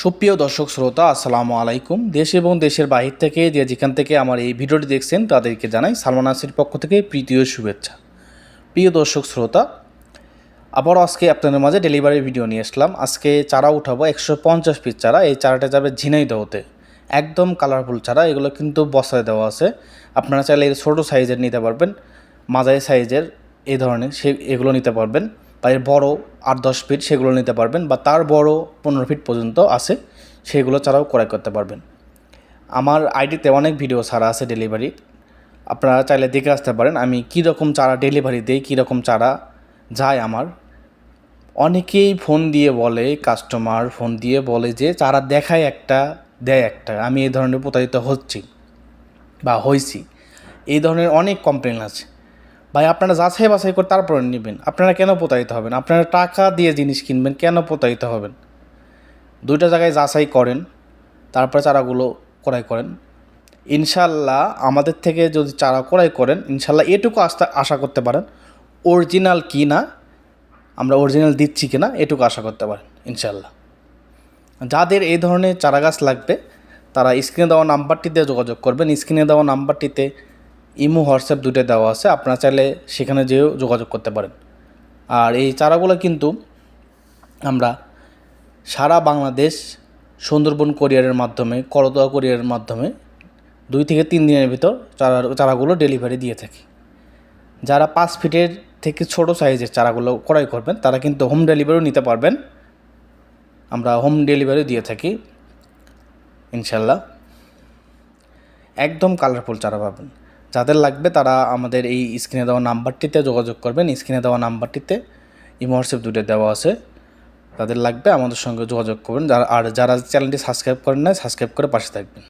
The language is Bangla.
সুপ্রিয় দর্শক শ্রোতা, আসসালামু আলাইকুম। দেশ এবং দেশের বাহির থেকে যে যেখান থেকে আমার এই ভিডিওটি দেখছেন, তাদেরকে জানাই সালমান আসির পক্ষ থেকে প্রীতীয় শুভেচ্ছা। প্রিয় দর্শক শ্রোতা, আবারও আজকে আপনাদের মাঝে ডেলিভারি ভিডিও নিয়ে আসলাম। আজকে চারা উঠাবো একশো পঞ্চাশ পিস চারা। এই চারাটা যাবে ঝিনাইদহতে একদম কালারফুল চারা। এগুলো কিন্তু বস্তায় দেওয়া আছে। আপনারা চাইলে এর ছোটো সাইজের নিতে পারবেন। মাঝারি সাইজের এই ধরনের সে এগুলো নিতে পারবেন। বা এর বড়ো আট দশ ফিট সেগুলো নিতে পারবেন বা তার বড় পনেরো ফিট পর্যন্ত আছে, সেগুলো ছাড়াও ক্রয় করতে পারবেন। আমার আইডিতে অনেক ভিডিও ছাড়া আছে ডেলিভারি আপনারা চাইলে দেখে আসতে পারেন আমি কী রকম চারা ডেলিভারি দিই, কী রকম চারা যায় আমার। অনেকেই ফোন দিয়ে বলে কাস্টমার ফোন দিয়ে বলে যে চারা দেখায় একটা, দেয় একটা। আমি এই ধরনের প্রতারিত হচ্ছি বা হয়েছি এই ধরনের অনেক কমপ্লেন আছে। ভাই, আপনারা যাচাই বাছাই করে তারপরে নেবেন। আপনারা কেন প্রতারিত হবেন? আপনারা টাকা দিয়ে জিনিস কিনবেন, কেন প্রতারিত হবেন? দুইটা জায়গায় যাচাই করেন, তারপরে চারাগুলো ক্রয় করেন। ইনশাল্লাহ আমাদের থেকে যদি চারা ক্রয় করেন, ইনশাল্লাহ এটুকু আস্থা আশা করতে পারেন, অরিজিনাল কি না আমরা অরিজিনাল দিচ্ছি কিনা, এটুকু আশা করতে পারেন, ইনশাল্লাহ। যাদের এই ধরনের চারা গাছ লাগবে, তারা স্ক্রিনে দেওয়া নাম্বারটিতে যোগাযোগ করবেন। স্ক্রিনে দেওয়া নাম্বারটিতে ইমো, হোয়াটসঅ্যাপ দুটো দেওয়া আছে। আপনারা চাইলে সেখানে যেয়েও যোগাযোগ করতে পারেন। আর এই চারাগুলো কিন্তু আমরা সারা বাংলাদেশ, সুন্দরবন কোরিয়ারের মাধ্যমে, করতোয়া কোরিয়ারের মাধ্যমে দুই থেকে তিন দিনের ভিতর চারা, চারাগুলো ডেলিভারি দিয়ে থাকি। যারা পাঁচ ফিটের থেকে ছোট সাইজের চারাগুলো ক্রয় করবেন, তারা কিন্তু হোম ডেলিভারিও নিতে পারবেন। আমরা হোম ডেলিভারি দিয়ে থাকি, ইনশাল্লাহ। একদম কালারফুল চারা পাবেন। যাদের লাগবে তারা আমাদের এই স্ক্রিনে দেওয়া নাম্বারটিতে যোগাযোগ করবেন। স্ক্রিনে দেওয়া নাম্বারটিতে ইমো দুটো দেওয়া আছে। তাদের লাগবে আমাদের সঙ্গে যোগাযোগ করবেন যারা আর যারা চ্যানেলটি সাবস্ক্রাইব করেন না সাবস্ক্রাইব করে পাশে থাকবেন।